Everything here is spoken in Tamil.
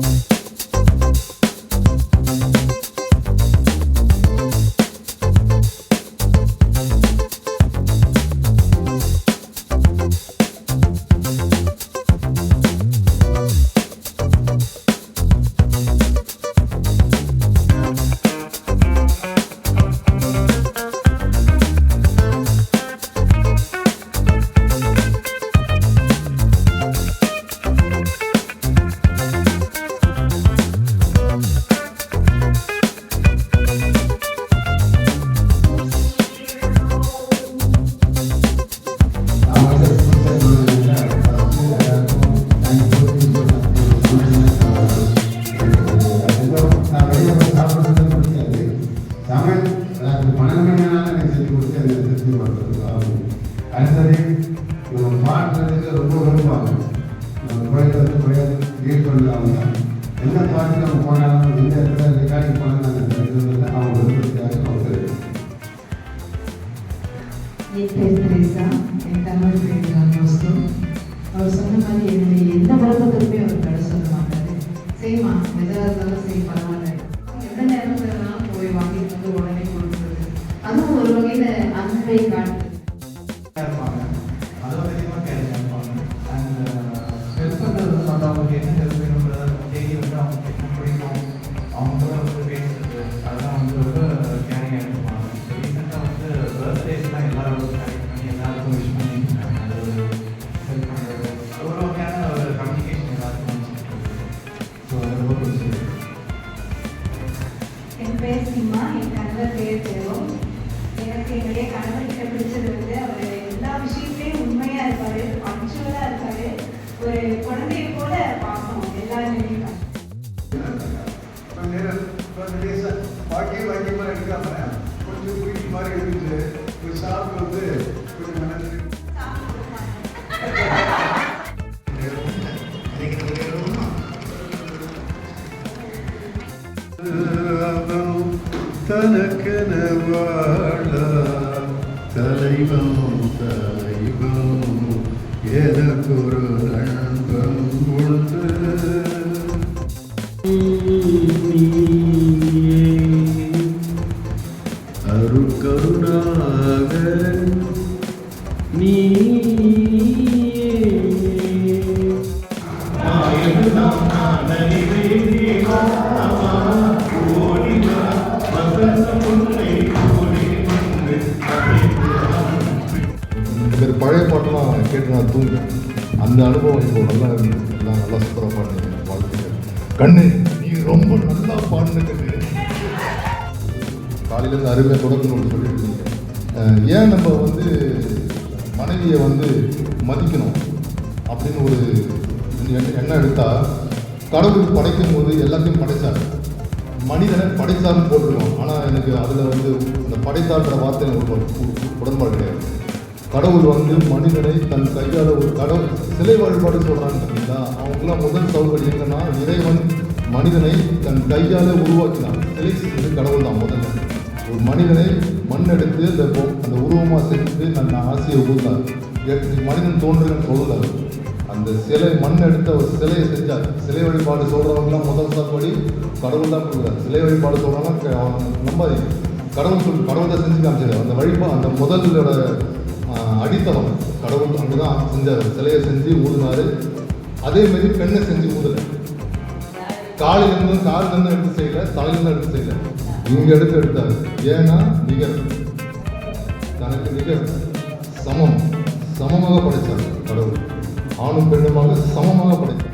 Thank எனக்கு திருப்தி பண்ணுறது அடுத்தது இவங்க பாடுறதுக்கு ரொம்ப விரும்புவாங்க நம்ம கோயிலில் வந்து கோயில் லீட் பண்ணுறாங்க எந்த பாட்டு நம்ம போனாலும் எந்த இடத்துல ரெக்கார்டிங் போனாலும் நாங்கள் இது அவங்க விரும்புறதுக்காக அவங்க என் பேர் திரேசா. என் கணவர் பேர் ஜான் போஸ்கோ அவர் சொன்ன மாதிரி இருப்பாங்க அதோட அதிகமாக கேரிங் இருப்பாங்க அண்ட் ஹெல்ப் பண்ணுறது மற்றவங்களுக்கு என்ன ஹெல்ப் வேணுன்றத வந்து அவங்க என்ன பிடிக்கும் அவங்க கூட வந்து பேசுறது அதெல்லாம் வந்து ரொம்ப கேரிங்காக இருப்பாங்க ரீசெண்டாக வந்து பர்த்டேஸ்லாம் எல்லாரும் பண்ணி எல்லாருக்கும் விஷ் அது ஒரு ஹெல்ப் பண்ணுறது ஒரு வகையான ஒரு கம்யூனிகேஷன் எல்லாருக்கும் ஸோ அது ரொம்ப என் பேர் சிம்மா என் பேர் தேவோ எனக்கு என்னுடைய கணவர்கிட்ட பிடிச்சது வந்து அவர் எல்லா விஷயத்துலையும் உண்மையா இருப்பாரு பஞ்சுவலா இருப்பாரு ஒரு குழந்தைய போல பார்க்கணும் எல்லாருமே பாக்கிய பாக்கியமாக எடுக்காம கொஞ்சம் குடிக்க மாதிரி இருந்துச்சு ஒரு சாப்பிட்டு வந்து கொஞ்சம் நினைச்சு தனக்கென வாழ தலைவம் தலைவம். எனக்கொரு நான் தூங்குவேன் அந்த அனுபவம் இப்போ நல்லா இருந்துச்சு. எல்லாம் நல்லா சூப்பராக பாடினேன் வாழ்த்துக்கள். கண்ணு நீ ரொம்ப நல்லா பாடினது காலையிலேருந்து அருமையாக தொடக்கணும்னு சொல்லியிருக்கீங்க. ஏன் நம்ம வந்து மனைவியை வந்து மதிக்கணும் அப்படின்னு ஒரு எண்ண- எண்ணம் எடுத்தால் கடவுள் படைக்கும் போது எல்லாத்தையும் படைத்தார் மனிதனை படைத்தார்னு போட்டுருக்கோம். ஆனால் எனக்கு அதில் வந்து இந்த படைத்தான்ற வார்த்தை எனக்கு உடன்பாடு கிடையாது. கடவுள் வந்து மனிதனை தன் கையால் ஒரு கடவுள் சிலை வழிபாடு சொல்கிறாங்க பார்த்தீங்களா அவங்களாம் முதல் சௌகரியம் என்னன்னா இறைவன் மனிதனை தன் கையால் உருவாக்கினான். சிலை செஞ்சது கடவுள் தான் முதல்ல. ஒரு மனிதனை மண் எடுத்து அந்த அந்த உருவமாக செஞ்சு நான் ஆசையை ஊர்ந்தார் மனிதன் தோன்றுகன்னு சொல்லல. அந்த சிலை மண் எடுத்து அவர் சிலையை செஞ்சார். சிலை வழிபாடு சொல்கிறவங்களாம் முதல் சாப்பாடி கடவுள் தான் கொடுக்குறாரு. சிலை வழிபாடு சொல்கிறவங்க நம்பாதீங்க. கடவுள் சொல் கடவுள் தான் செஞ்சு காமிச்சாரு. அந்த வழிபா அந்த முதலோட அடித்தவன். கடவுள் அங்கே தான் செஞ்சார் சிலையை செஞ்சு ஊதுனாரு. அதே மாதிரி பெண்ணை செஞ்சு ஊதுல. காலிலிருந்து காலிலிருந்து எடுத்து செய்யல தலையிலிருந்து எடுத்து செய்யல. இங்க எடுத்து எடுத்தாரு ஏன்னா நிகர். தனக்கு நிகர். சமம். சமமாக படைத்தார் கடவுள். ஆணும் பெண்ணுமாக சமமாக படைத்தார்